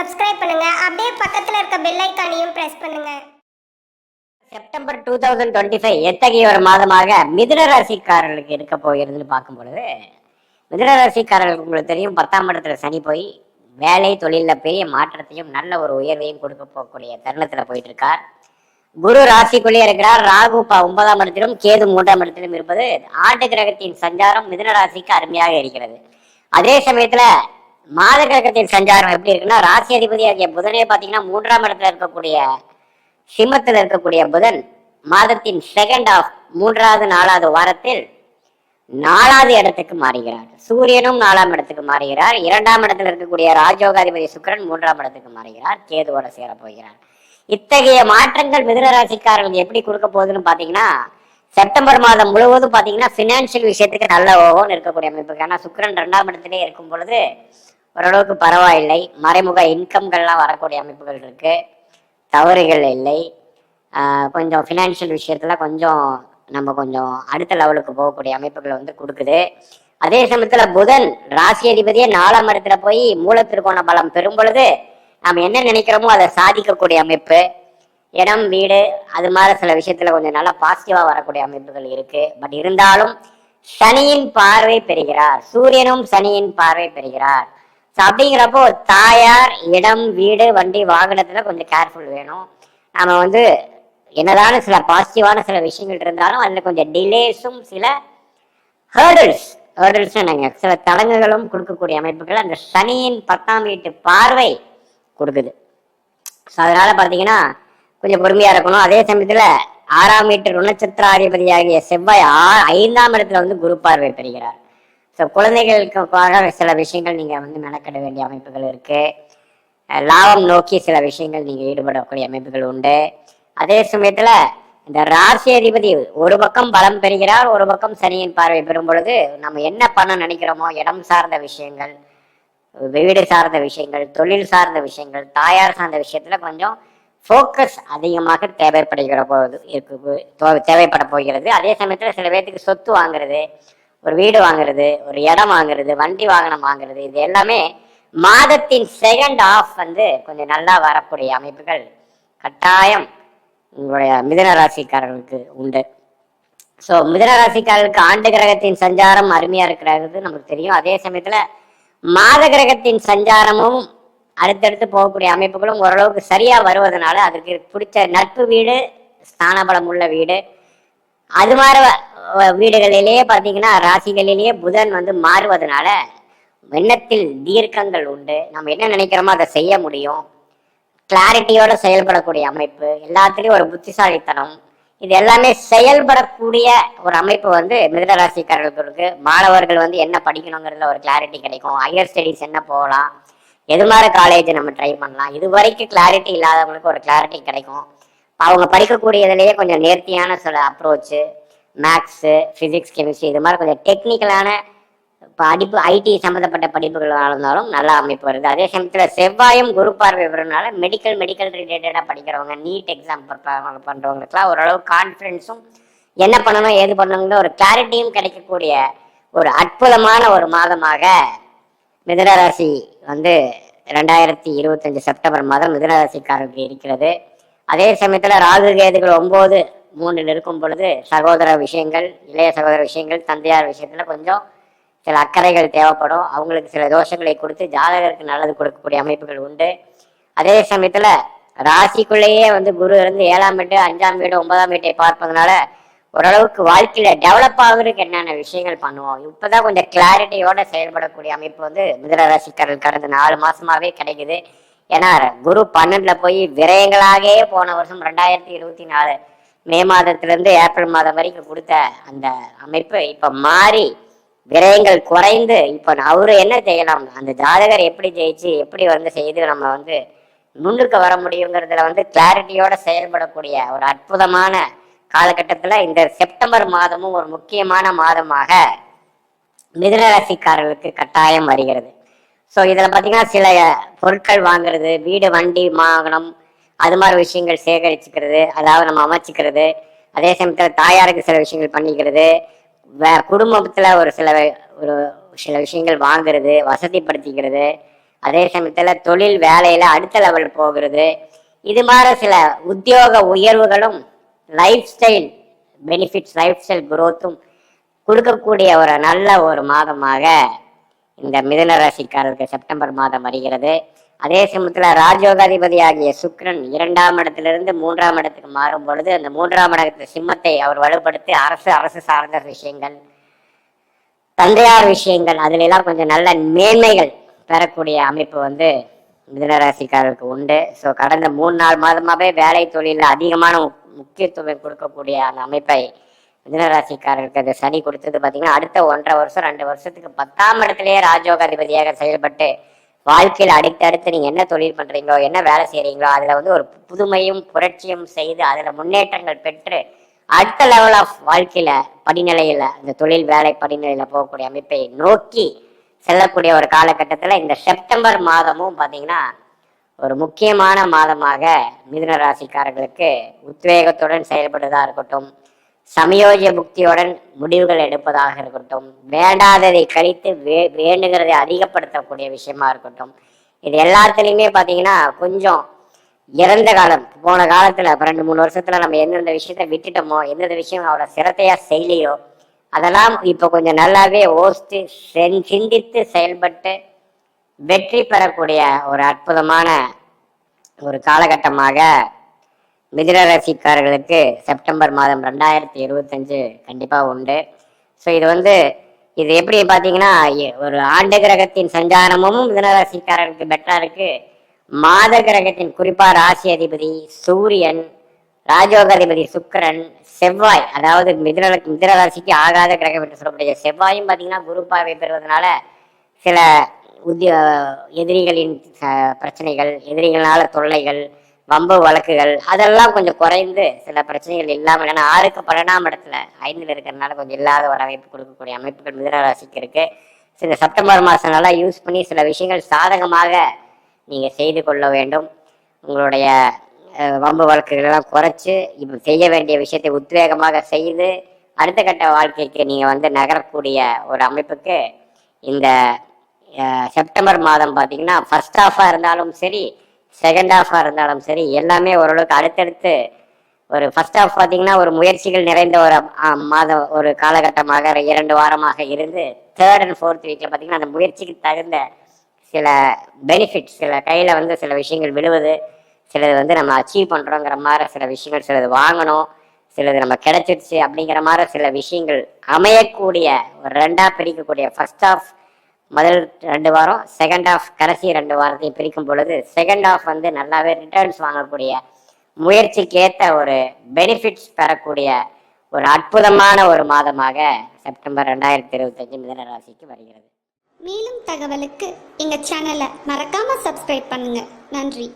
Subscribe பண்ணுங்க. அப்படியே பக்கத்துல இருக்க பெல் ஐக்கானையும் பிரஸ் பண்ணுங்க. September two thousand twenty five எத்தகைய ஒரு மாதமாக மிதுன ராசிக்காரர்களுக்கு இருக்க போகிறதுன்னு பார்க்கும் பொழுது மிதுன ராசிக்காரர்களுக்கு உங்களுக்கு தெரியும் பத்தாம் இடத்துல சனி போய் வேலை தொழிலில் பெரிய மாற்றத்தையும் நல்ல ஒரு உயர்வையும் கொடுக்க போகக்கூடிய தருணத்தில் போயிட்டு இருக்கார் குரு ராசிக்குள்ளே இருக்கிறார். ராகு ஒன்பதாம் இடத்திலும் கேது மூன்றாம் இடத்திலும் இருப்பது ஆண்டு கிரகத்தின் சஞ்சாரம் மிதுன ராசிக்கு அருமையாக இருக்கிறது. அதே சமயத்தில் மாத கிரகத்தின் சஞ்சாரம் எப்படி இருக்குன்னா ராசி அதிபதி ஆகிய புதனே பார்த்தீங்கன்னா மூன்றாம் இடத்துல இருக்கக்கூடிய சிம்மத்தில் இருக்கக்கூடிய புதன் மாதத்தின் செகண்ட் ஆஃப் மூன்றாவது நாலாவது வாரத்தில் நாலாவது இடத்துக்கு மாறுகிறார். சூரியனும் நாலாம் இடத்துக்கு மாறுகிறார். இரண்டாம் இடத்துல இருக்கக்கூடிய ராஜோகாதிபதி சுக்கரன் மூன்றாம் இடத்துக்கு மாறுகிறார். கேதுவோட சேர போகிறார். இத்தகைய மாற்றங்கள் மிதுன ராசிக்காரர்கள் எப்படி கொடுக்க போகுதுன்னு பாத்தீங்கன்னா செப்டம்பர் மாதம் முழுவதும் பாத்தீங்கன்னா பினான்சியல் விஷயத்துக்கு நல்ல ஓகோன்னு இருக்கக்கூடிய அமைப்பு ஏன்னா சுக்கரன் ரெண்டாம் இடத்திலே இருக்கும் பொழுது ஓரளவுக்கு பரவாயில்லை. மறைமுக இன்கம்கள்லாம் வரக்கூடிய அமைப்புகள் இருக்கு. தவறுகள் இல்லை. கொஞ்சம் ஃபினான்ஷியல் விஷயத்துல கொஞ்சம் நம்ம கொஞ்சம் அடுத்த லெவலுக்கு போகக்கூடிய அமைப்புகள் வந்து கொடுக்குது. அதே சமயத்துல புதன் ராசி அதிபதியே நாலாம் இடத்துல போய் மூலத்திற்கோண பலம் பெறும் பொழுது நாம் என்ன நினைக்கிறோமோ அதை சாதிக்கக்கூடிய அமைப்பு. இடம் வீடு அது மாதிரி சில விஷயத்துல கொஞ்சம் நல்லா பாசிட்டிவா வரக்கூடிய அமைப்புகள் இருக்கு. பட் இருந்தாலும் சனியின் பார்வை பெறுகிறார். சூரியனும் சனியின் பார்வை பெறுகிறார். ஸோ அப்படிங்கிறப்போ தாயார் இடம் வீடு வண்டி வாகனத்துல கொஞ்சம் கேர்ஃபுல் வேணும். நம்ம வந்து என்னதான சில பாசிட்டிவான சில விஷயங்கள் இருந்தாலும் அதில் கொஞ்சம் டிலேஸும் சில ஹேர்டல்ஸ் ஹேர்டல்ஸ் நாங்கள் சில தடங்குகளும் கொடுக்கக்கூடிய அமைப்புகள் அந்த சனியின் பத்தாம் வீட்டு பார்வை கொடுக்குது. ஸோ அதனால பார்த்தீங்கன்னா கொஞ்சம் பொறுமையாக இருக்கணும். அதே சமயத்தில் ஆறாம் வீட்டு ருணச்சத்திராதிபதியாகிய செவ்வாய் ஆ ஐந்தாம் இடத்துல வந்து குரு பார்வை பெறுகிறார். ஸோ குழந்தைகளுக்காக சில விஷயங்கள் நீங்க வந்து மெனக்கிட வேண்டிய அமைப்புகள் இருக்கு. லாபம் நோக்கி சில விஷயங்கள் நீங்க ஈடுபடக்கூடிய அமைப்புகள் உண்டு. அதே சமயத்துல இந்த ராசி அதிபதி ஒரு பக்கம் பலம் பெறுகிறார் ஒரு பக்கம் சனியின் பார்வை பெறும் பொழுது நம்ம என்ன பண்ண நினைக்கிறோமோ இடம் சார்ந்த விஷயங்கள் வீடு சார்ந்த விஷயங்கள் தொழில் சார்ந்த விஷயங்கள் தாயார் சார்ந்த விஷயத்துல கொஞ்சம் ஃபோக்கஸ் அதிகமாக தேவைப்படுகிற போது இருக்கு தேவைப்பட போகிறது. அதே சமயத்துல சில பேர்த்துக்கு சொத்து வாங்குறது ஒரு வீடு வாங்குறது ஒரு இடம் வாங்குறது வண்டி வாகனம் வாங்குறது இது எல்லாமே மாதத்தின் செகண்ட் ஆஃப் வந்து கொஞ்சம் நல்லா வரக்கூடிய அமைப்புகள். கட்டாயம் உங்களுடைய மிதன ராசிக்காரர்களுக்கு உண்டு. ஸோ மிதன ராசிக்காரர்களுக்கு ஆண்டு கிரகத்தின் சஞ்சாரம் அருமையா இருக்கிறது நமக்கு தெரியும். அதே சமயத்துல மாத கிரகத்தின் சஞ்சாரமும் அடுத்தடுத்து போகக்கூடிய அமைப்புகளும் ஓரளவுக்கு சரியா வருவதனால அதுக்கு பிடிச்ச நட்பு வீடு ஸ்தானபலம் உள்ள வீடு. அது மாதிரி வ- வீடுகளிலேயே பார்த்தீங்கன்னா ராசிகளிலேயே புதன் வந்து மாறுவதனால எண்ணத்தில் தீர்க்கங்கள் உண்டு. நம்ம என்ன நினைக்கிறோமோ அதை செய்ய முடியும். கிளாரிட்டியோட செயல்படக்கூடிய அமைப்பு எல்லாத்துலேயும் ஒரு புத்திசாலித்தனம். இது எல்லாமே செயல்படக்கூடிய ஒரு அமைப்பு வந்து மிருத ராசிக்காரர்களுக்கு. இருக்கு மாணவர்கள் வந்து என்ன படிக்கணுங்கிறதுல ஒரு கிளாரிட்டி கிடைக்கும். ஹையர் ஸ்டடீஸ் என்ன போகலாம்? எது மாதிரி காலேஜ் நம்ம ட்ரை பண்ணலாம்? இது வரைக்கும் கிளாரிட்டி இல்லாதவங்களுக்கு ஒரு கிளாரிட்டி கிடைக்கும். அவங்க படிக்கக்கூடியதுலேயே கொஞ்சம் நேர்த்தியான சில அப்ரோச்சு மேக்ஸு ஃபிசிக்ஸ் கெமிஸ்ட்ரி இது மாதிரி கொஞ்சம் டெக்னிக்கலான படிப்பு ஐடி சம்மந்தப்பட்ட படிப்புகளாக இருந்தாலும் நல்லா அமைப்பு வருது. அதே சமயத்தில் செவ்வாயும் குரு பார்வை வருவதனால மெடிக்கல் மெடிக்கல் ரிலேட்டடாக படிக்கிறவங்க நீட் எக்ஸாம் பண்ணுறவங்களுக்குலாம் ஓரளவு கான்ஃபிடென்ஸும் என்ன பண்ணணும் ஏது பண்ணணுங்கிற ஒரு கிளாரிட்டியும் கிடைக்கக்கூடிய ஒரு அற்புதமான ஒரு மாதமாக மிதனராசி வந்து ரெண்டாயிரத்தி இருபத்தஞ்சு செப்டம்பர் மாதம் மிதுனராசிக்காரருக்கு இருக்கிறது. அதே சமயத்தில் ராகு கேதுகள் ஒம்பது மூணில் இருக்கும் பொழுது சகோதர விஷயங்கள் இளைய சகோதர விஷயங்கள் தந்தையார் விஷயத்துல கொஞ்சம் சில அக்கறைகள் தேவைப்படும். அவங்களுக்கு சில தோஷங்களை கொடுத்து ஜாதகருக்கு நல்லது கொடுக்கக்கூடிய அமைப்புகள் உண்டு. அதே சமயத்துல ராசிக்குள்ளேயே வந்து குரு இருந்து ஏழாம் வீடு அஞ்சாம் வீடு ஒன்பதாம் வீட்டை பார்ப்பதனால ஓரளவுக்கு வாழ்க்கையில டெவலப் ஆகுறதுக்கு என்னென்ன விஷயங்கள் பண்ணுவோம்? இப்பதான் கொஞ்சம் கிளாரிட்டியோட செயல்படக்கூடிய அமைப்பு வந்து மிதுன ராசிக்காரர்கள் கடந்த நாலு மாசமாவே கிடைக்குது. ஏன்னா குரு பன்னெண்டுல போய் விரயங்களாகவே போன வருஷம் ரெண்டாயிரத்தி இருபத்தி நாலு மே மாதத்திலிருந்து ஏப்ரல் மாதம் வரைக்கும் கொடுத்த அந்த அமைப்பு இப்ப மாறி விரயங்கள் குறைந்து இப்ப அவரு என்ன செய்யலாம்? அந்த ஜாதகர் எப்படி ஜெயிச்சு எப்படி வந்து செய்து நம்ம வந்து முன்னுக்கு வர முடியுங்கிறதுல வந்து கிளாரிட்டியோட செயல்படக்கூடிய ஒரு அற்புதமான காலகட்டத்துல இந்த செப்டம்பர் மாதமும் ஒரு முக்கியமான மாதமாக மிதனராசிக்காரர்களுக்கு கட்டாயம் வருகிறது. ஸோ இதில் பார்த்தீங்கன்னா சில பொருட்கள் வாங்குறது வீடு வண்டி வாகனம் அது மாதிரி விஷயங்கள் சேகரிச்சுக்கிறது அதாவது நம்ம அமைச்சிக்கிறது அதே சமயத்தில் தாயாருக்கு சில விஷயங்கள் பண்ணிக்கிறது வே குடும்பத்தில் ஒரு சில ஒரு சில விஷயங்கள் வாங்குறது வசதிப்படுத்திக்கிறது அதே சமயத்தில் தொழில் வேலையில் அடுத்த லெவல் போகிறது இது மாதிரி சில உத்தியோக உயர்வுகளும் lifestyle benefits lifestyle குரோத்தும் கொடுக்கக்கூடிய ஒரு நல்ல ஒரு மாதமாக இந்த மிதன ராசிக்காரருக்கு செப்டம்பர் மாதம் வருகிறது. அதே சமயத்துல ராஜயோகாதிபதி ஆகிய சுக்ரன் இரண்டாம் இடத்திலிருந்து மூன்றாம் இடத்துக்கு மாறும் பொழுது அந்த மூன்றாம் இடத்து சிம்மத்தை அவர் வலுப்படுத்தி அரசு அரசு சார்ந்த விஷயங்கள் தந்தையார் விஷயங்கள் அதுல எல்லாம் கொஞ்சம் நல்ல மேன்மைகள் பெறக்கூடிய அமைப்பு வந்து மிதனராசிக்காரருக்கு உண்டு. ஸோ கடந்த மூணு நாலு மாதமாகவே வேலை தொழிலில் அதிகமான முக்கியத்துவம் கொடுக்கக்கூடிய அந்த அமைப்பை மிதுன அது அந்த சனி கொடுத்தது பார்த்தீங்கன்னா அடுத்த ஒன்றரை வருஷம் ரெண்டு வருஷத்துக்கு பத்தாம் இடத்திலேயே ராஜயோகாதிபதியாக செயல்பட்டு வாழ்க்கையில் அடுத்தடுத்து நீங்க என்ன தொழில் பண்றீங்களோ என்ன வேலை செய்கிறீங்களோ அதுல வந்து ஒரு புதுமையும் புரட்சியும் செய்து அதுல முன்னேற்றங்கள் பெற்று அடுத்த லெவல் ஆஃப் வாழ்க்கையில படிநிலையில இந்த தொழில் வேலை படிநிலையில போகக்கூடிய அமைப்பை நோக்கி செல்லக்கூடிய ஒரு காலகட்டத்தில் இந்த செப்டம்பர் மாதமும் பார்த்தீங்கன்னா ஒரு முக்கியமான மாதமாக மிதுன ராசிக்காரர்களுக்கு உத்வேகத்துடன் செயல்படுவதாக இருக்கட்டும். சமயோஜ புக்தியுடன் முடிவுகள் எடுப்பதாக இருக்கட்டும் வேண்டாததை கழித்து வே வேண்டுகிறதை அதிகப்படுத்தக்கூடிய விஷயமா இருக்கட்டும். இது எல்லாத்துலேயுமே பார்த்தீங்கன்னா கொஞ்சம் இறந்த காலம் போன காலத்தில் ரெண்டு மூணு வருஷத்தில் நம்ம எந்தெந்த விஷயத்த விட்டுட்டோமோ எந்தெந்த விஷயம் அவ்வளோ சிரத்தையாக செய்யலையோ அதெல்லாம் இப்போ கொஞ்சம் நல்லாவே ஓஸ்து சென்- சிந்தித்து செயல்பட்டு வெற்றி பெறக்கூடிய ஒரு அற்புதமான ஒரு காலகட்டமாக மிதிர ராசிக்காரர்களுக்கு செப்டம்பர் மாதம் ரெண்டாயிரத்தி இருபத்தஞ்சு கண்டிப்பாக உண்டு. ஸோ இது வந்து இது எப்படி பார்த்தீங்கன்னா எ- ஒரு ஆண்டு கிரகத்தின் சஞ்சாரமும் மிதுன பெட்டராக இருக்குது மாத கிரகத்தின் குறிப்பாக ராசி அதிபதி சூரியன் ராஜோகாதிபதி சுக்கிரன் செவ்வாய். அதாவது மிதுன மிதிர ராசிக்கு ஆகாத கிரகம் என்று சொல்லக்கூடிய செவ்வாயும் பார்த்தீங்கன்னா குரு பார்வை பெறுவதனால சில உத்திய எதிரிகளின் பிரச்சனைகள் எதிரிகளால தொல்லைகள் வம்பு வழக்குகள் அதெல்லாம் கொஞ்சம் குறைந்து சில பிரச்சனைகள் இல்லாமல் ஏன்னா ஆறுக்கு பன்னெண்டாம் இடத்துல ஐந்தில் இருக்கிறதுனால கொஞ்சம் இல்லாத ஒரு அமைப்பு கொடுக்கக்கூடிய அமைப்புகள் மிதனராசிக்கு இருக்கு. சில செப்டம்பர் மாதம் நல்லா யூஸ் பண்ணி சில விஷயங்கள் சாதகமாக நீங்கள் செய்து கொள்ள வேண்டும். உங்களுடைய வம்பு வழக்குகளெல்லாம் குறைச்சி இப்போ செய்ய வேண்டிய விஷயத்தை உத்வேகமாக செய்து அடுத்த கட்ட வாழ்க்கைக்கு நீங்கள் வந்து நகரக்கூடிய ஒரு அமைப்புக்கு இந்த செப்டம்பர் மாதம் பார்த்தீங்கன்னா ஃபர்ஸ்ட் ஆஃபாக இருந்தாலும் சரி செகண்ட் ஹாஃபாக இருந்தாலும் சரி எல்லாமே ஓரளவுக்கு அடுத்தடுத்து ஒரு ஃபர்ஸ்ட் ஹாஃப் பார்த்தீங்கன்னா ஒரு முயற்சிகள் நிறைந்த ஒரு மாதம் ஒரு காலகட்டமாக இரண்டு வாரமாக இருந்து தேர்ட் அண்ட் ஃபோர்த் வீக்கில் பார்த்தீங்கன்னா அந்த முயற்சிக்கு தகுந்த சில பெனிஃபிட்ஸ் சில கையில் வந்து சில விஷயங்கள் விழுவது சிலது வந்து நம்ம அச்சீவ் பண்ணுறோங்கிற மாதிரி சில விஷயங்கள் சிலது வாங்கணும் சிலது நம்ம கிடைச்சிருச்சு அப்படிங்கிற மாதிரி சில விஷயங்கள் அமையக்கூடிய ஒரு ரெண்டாக பிரிக்கக்கூடிய ஃபர்ஸ்ட் ஆஃப் முதல் ரெண்டு வாரம் செகண்ட் ஆஃப் கடைசி ரெண்டு வாரத்தையும் பிரிக்கும் பொழுது செகண்ட் ஆஃப் வந்து நல்லாவே ரிட்டர்ன்ஸ் வாங்கக்கூடிய முயற்சிக்கு ஏற்ற ஒரு பெனிஃபிட்ஸ் பெறக்கூடிய ஒரு அற்புதமான ஒரு மாதமாக செப்டம்பர் ரெண்டாயிரத்தி இருபத்தஞ்சு மிதன ராசிக்கு வருகிறது. மேலும் தகவலுக்கு எங்கள் சேனலை மறக்காமல் சப்ஸ்கிரைப் பண்ணுங்கள் நன்றி.